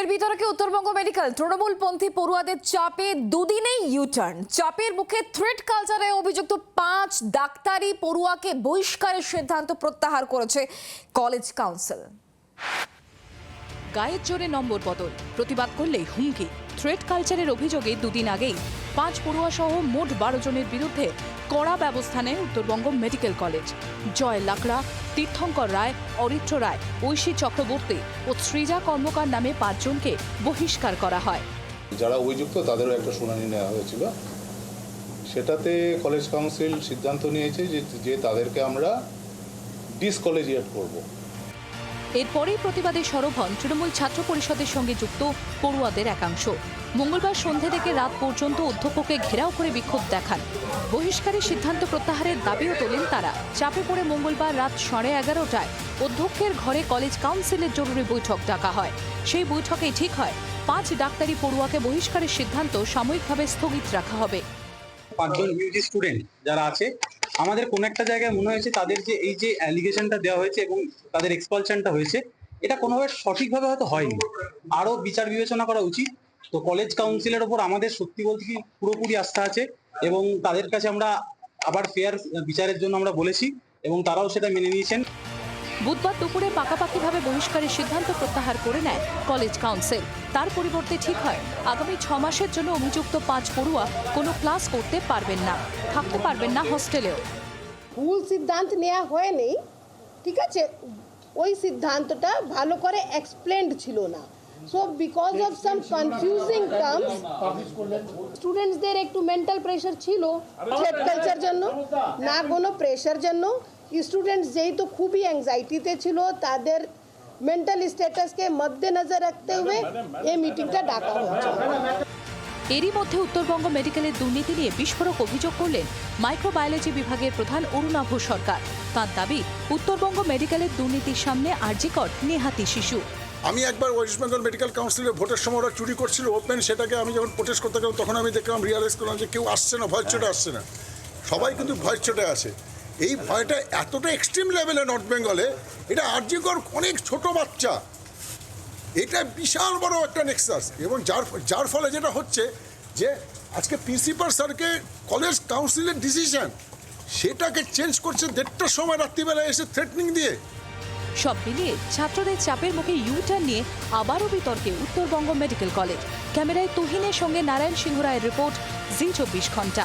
ফের বিতর্কে উত্তরবঙ্গ মেডিকেল তৃণমূলপন্থী পড়ুয়াদের চাপে দুদিনেই ইউটার্ন চাপের মুখে থ্রেড কালচারে অভিযুক্ত পাঁচ ডাক্তারি পড়ুয়াকে বহিষ্কারের সিদ্ধান্ত প্রত্যাহার করেছে কলেজ কাউন্সিল গায়ের জোরে নম্বর বদল। প্রতিবাদ করলেই হুমকি। থ্রেড কালচারের অভিযোগে দুদিন আগেই পাঁচ পড়ুয়া সহ মোট বারো জনের বিরুদ্ধে কড়া ব্যবস্থা নেয় উত্তরবঙ্গ মেডিকেল কলেজ। জয় লাকড়া, তীর্থঙ্কর রায়, অরিত্র রায়, ঐশী চক্রবর্তী ও সৃজা কর্মকার নামে পাঁচজনকে বহিষ্কার করা হয়। যারা অভিযুক্ত, তাদেরও একটা শুনানি নেওয়া হয়েছিল। সেটাতে কলেজ কাউন্সিল সিদ্ধান্ত নিয়েছে যে তাদেরকে আমরা ডিসকলেজিয়েট করব। এরপরেই প্রতিবাদে সরব হন তৃণমূল ছাত্র পরিষদের সঙ্গে যুক্ত পড়ুয়াদের একাংশ। মঙ্গলবার সন্ধে থেকে রাত পর্যন্ত অধ্যক্ষকে ঘেরাও করে বিক্ষোভ দেখান। বহিষ্কারের সিদ্ধান্ত প্রত্যাহারের দাবিও তোলেন তারা। চাপে পড়ে মঙ্গলবার রাত সাড়ে এগারোটায় অধ্যক্ষের ঘরে কলেজ কাউন্সিলের জরুরি বৈঠক ডাকা হয়। সেই বৈঠকেই ঠিক হয়, পাঁচ ডাক্তারি পড়ুয়াকে বহিষ্কারের সিদ্ধান্ত সাময়িকভাবে স্থগিত রাখা হবে। পাঁচজন ইউজি স্টুডেন্ট যারা আছে আমাদের কোন একটা জায়গায় মনে হয়েছে তাদের যে এই যে অ্যালিগেশনটা দেওয়া হয়েছে এবং তাদের এক্সপালশনটা হয়েছে, এটা কোনোভাবে সঠিকভাবে হয়তো হয়নি। আরও বিচার বিবেচনা করা উচিত। তো কলেজ কাউন্সিলের ওপর আমাদের সত্যি বলতে কি পুরোপুরি আস্থা আছে এবং তাদের কাছে আমরা আবার ফেয়ার বিচারের জন্য আমরা বলেছি এবং তারাও সেটা মেনে নিয়েছেন। বুধবার দুপুরে পাকাপাকিভাবে বহিষ্কারের সিদ্ধান্ত প্রত্যাহার করে নেয় কলেজ কাউন্সিল। তার পরিবর্তে ঠিক হয়, আগামী ছ মাসের জন্য অভিযুক্ত পাঁচ পড়ুয়া কোনো ক্লাস করতে পারবেন না, থাকতে পারবেন না হোস্টেলেও। ভুল সিদ্ধান্ত নেওয়া হয়নি, ঠিক আছে? ওই সিদ্ধান্তটা ভালো করে এক্সপ্লেন্ড ছিল না। So because of some confusing terms স্টুডেন্টসদের একটু মেন্টাল প্রেশার ছিল কালচার জন্য, না কোনো প্রেশার জন্য স্টুডেন্টস যেহেতু খুবই অ্যাংজাইটিতে ছিল তাদের মেন্টাল স্ট্যাটাসকে মদ্দেনজর রাখতে हुए এই মিটিংটা ডাকা হচ্ছে এরই মধ্যে উত্তরবঙ্গ মেডিকেলের দুর্নীতি নিয়ে বিস্ফোরক অভিযোগ করলেন মাইক্রোবায়োলজি বিভাগের প্রধান অরুণাভ সরকার। তার দাবি উত্তরবঙ্গ মেডিকেলের দুর্নীতির সামনে আর্জিকর নেহাতি শিশু। আমি একবার ওয়েস্ট বেঙ্গল মেডিকেল কাউন্সিলের ভোটের সময় ওরা চুরি করছিল ওপেন সেটাকে আমি যখন প্রোটেস্ট করতে গেলাম তখন আমি দেখলাম রিয়ালাইজ করলাম যে কেউ আসছে না ভয়ের চোটে আসছে না। সবাই কিন্তু ভয়ের চোটে আসে এই ভয়টা এতটা এক্সট্রিম লেভেলে নর্থ বেঙ্গলে এটা আর্যকর অনেক ছোট বাচ্চা। এটা বিশাল বড় একটা নেক্সাস এবং যার যার ফলে যেটা হচ্ছে যে আজকে প্রিন্সিপাল স্যারকে কলেজ কাউন্সিলের ডিসিশন সেটাকে চেঞ্জ করছে দেড়টার সময় রাত্রিবেলা এসে থ্রেটনিং দিয়ে। সব মিলিয়ে ছাত্রদের চাপের মুখে ইউটার্ন নিয়ে আবারও বিতর্কে উত্তরবঙ্গ মেডিকেল কলেজ। ক্যামেরায় তুহিনের সঙ্গে নারায়ণ সিংহ রায়ের রিপোর্ট, জি চব্বিশ ঘণ্টা।